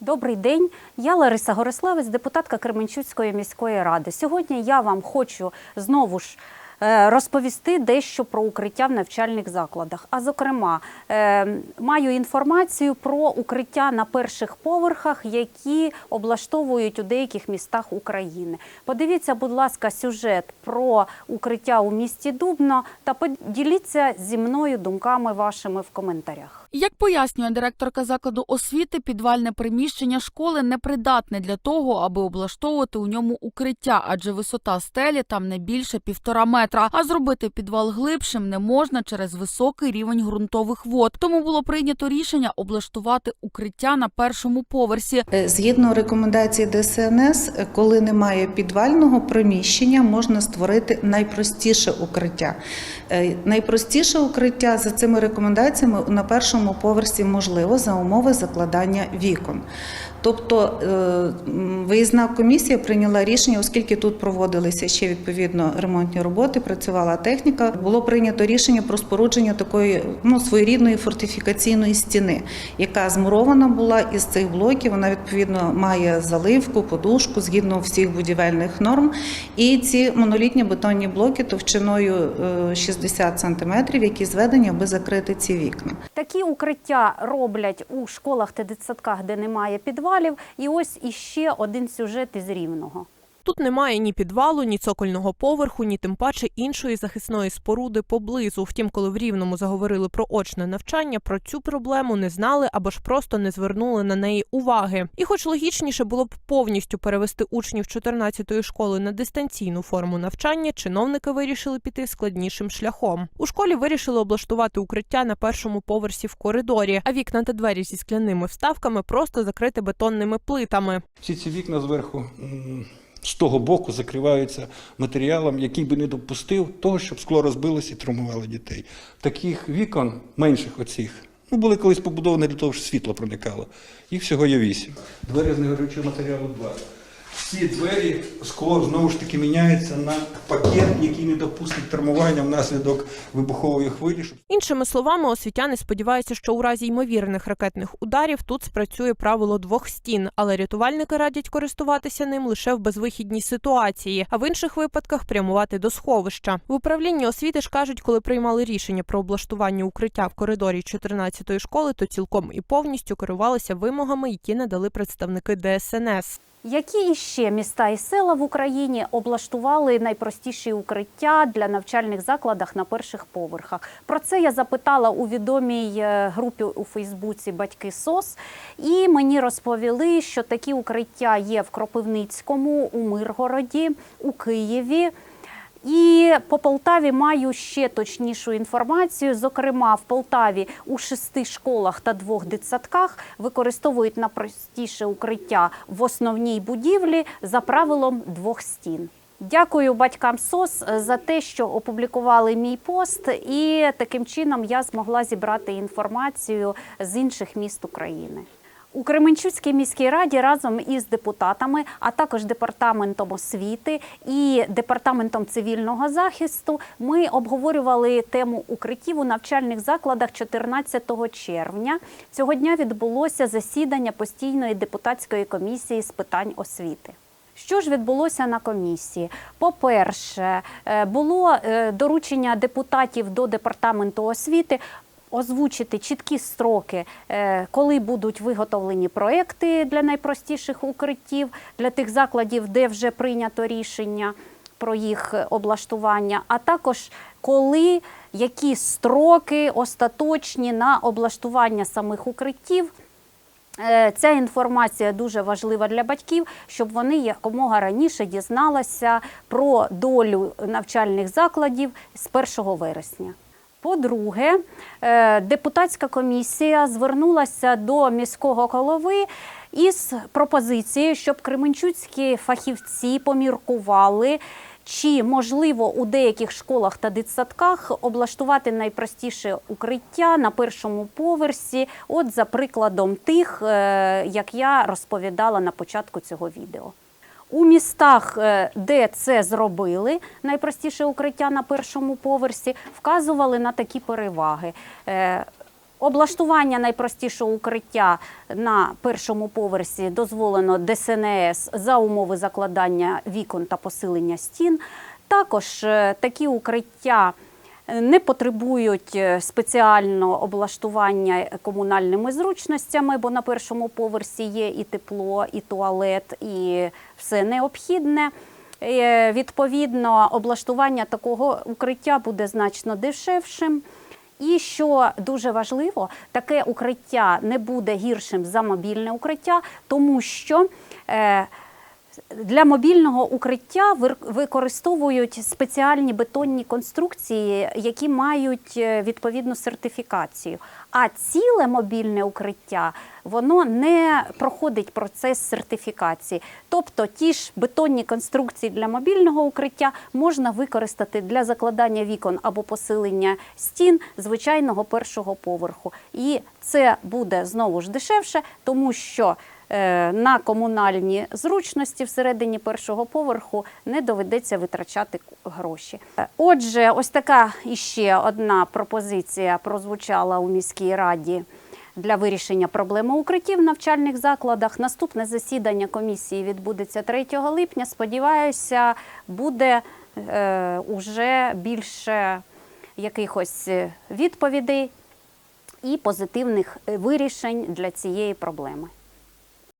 Добрий день, я Лариса Гориславець, депутатка Кременчуцької міської ради. Сьогодні я вам хочу знову ж е, розповісти дещо про укриття в навчальних закладах. А зокрема, е, маю інформацію про укриття на перших поверхах, які облаштовують у деяких містах України. Подивіться, будь ласка, сюжет про укриття у місті Дубно та поділіться зі мною думками вашими в коментарях. Як пояснює директорка закладу освіти, підвальне приміщення школи непридатне для того, аби облаштовувати у ньому укриття, адже висота стелі там не більше півтора метра. А зробити підвал глибшим не можна через високий рівень ґрунтових вод. Тому було прийнято рішення облаштувати укриття на першому поверсі. Е, Згідно рекомендацій ДСНС, коли немає підвального приміщення, можна створити найпростіше укриття. Е, Найпростіше укриття за цими рекомендаціями на першому поверсі можливо за умови закладання вікон. Тобто е, виїзна комісія прийняла рішення, оскільки тут проводилися ще відповідно ремонтні роботи, працювала техніка. Було прийнято рішення про спорудження такої ну, своєрідної фортифікаційної стіни, яка змурована була із цих блоків. Вона відповідно має заливку, подушку згідно всіх будівельних норм. І ці монолітні бетонні блоки товщиною е, 60 сантиметрів, які зведені, аби закрити ці вікна. Такі укриття роблять у школах та дитсадках, де немає підвалів. І ось іще один сюжет із Рівного. Тут немає ні підвалу, ні цокольного поверху, ні тим паче іншої захисної споруди поблизу. Втім, коли в Рівному заговорили про очне навчання, про цю проблему не знали або ж просто не звернули на неї уваги. І, хоч логічніше було б повністю перевести учнів 14-ї школи на дистанційну форму навчання, чиновники вирішили піти складнішим шляхом. У школі вирішили облаштувати укриття на першому поверсі в коридорі, а вікна та двері зі скляними вставками просто закрити бетонними плитами. Всі ці вікна зверху з того боку закриваються матеріалом, який би не допустив того, щоб скло розбилося і травмувало дітей. Таких вікон, менших оцих, ну, були колись побудовані для того, щоб світло проникало. Їх всього є вісім. Двері з негорючого матеріалу два. Всі двері, скло знову ж таки міняється на пакет, який не допустить травмування внаслідок вибухової хвилі. Іншими словами, освітяни сподіваються, що у разі ймовірних ракетних ударів тут спрацює правило двох стін, але рятувальники радять користуватися ним лише в безвихідній ситуації, а в інших випадках прямувати до сховища. В управлінні освіти ж кажуть, коли приймали рішення про облаштування укриття в коридорі 14-ї школи, то цілком і повністю керувалися вимогами, які надали представники ДСНС. Які іще міста і села в Україні облаштували найпростіші укриття для навчальних закладах на перших поверхах? Про це я запитала у відомій е, групі у Фейсбуці Батьки СОС, і мені розповіли, що такі укриття є в Кропивницькому, у Миргороді, у Києві. І по Полтаві маю ще точнішу інформацію. Зокрема, в Полтаві у шести школах та двох дитсадках використовують найпростіше укриття в основній будівлі за правилом двох стін. Дякую батькам СОС за те, що опублікували мій пост, і таким чином я змогла зібрати інформацію з інших міст України. У Кременчуцькій міській раді разом із депутатами, а також департаментом освіти і департаментом цивільного захисту ми обговорювали тему укриттів у навчальних закладах 14 червня. Цього дня відбулося засідання постійної депутатської комісії з питань освіти. Що ж відбулося на комісії? По-перше, е, було е, доручення депутатів до департаменту освіти озвучити чіткі строки, е, коли будуть виготовлені проекти для найпростіших укриттів, для тих закладів, де вже прийнято рішення про їх облаштування, а також коли які строки остаточні на облаштування самих укриттів. Е, Ця інформація дуже важлива для батьків, щоб вони якомога раніше дізналися про долю навчальних закладів з 1 вересня. По-друге, е, депутатська комісія звернулася до міського голови із пропозицією, щоб кременчуцькі фахівці поміркували, чи можливо у деяких школах та дитсадках облаштувати найпростіше укриття на першому поверсі, от за прикладом тих, е, як я розповідала на початку цього відео. У містах, е, де це зробили, найпростіше укриття на першому поверсі, вказували на такі переваги. Е, Облаштування найпростішого укриття на першому поверсі дозволено ДСНС за умови закладання вікон та посилення стін. Також е, такі укриття не потребують е, спеціального облаштування комунальними зручностями, бо на першому поверсі є і тепло, і туалет, і все необхідне. Е, Відповідно, облаштування такого укриття буде значно дешевшим. І що дуже важливо, таке укриття не буде гіршим за мобільне укриття, тому що е, для мобільного укриття використовують спеціальні бетонні конструкції, які мають е, відповідну сертифікацію. А ціле мобільне укриття воно не проходить процес сертифікації. Тобто ті ж бетонні конструкції для мобільного укриття можна використати для закладання вікон або посилення стін звичайного першого поверху. І це буде знову ж дешевше, тому що на комунальні зручності всередині першого поверху не доведеться витрачати гроші. Е, Отже, ось така іще одна пропозиція прозвучала у міській раді для вирішення проблеми укриттів в навчальних закладах. Наступне засідання комісії відбудеться 3 липня. Сподіваюся, буде е, уже більше якихось е, відповідей і позитивних е, вирішень для цієї проблеми.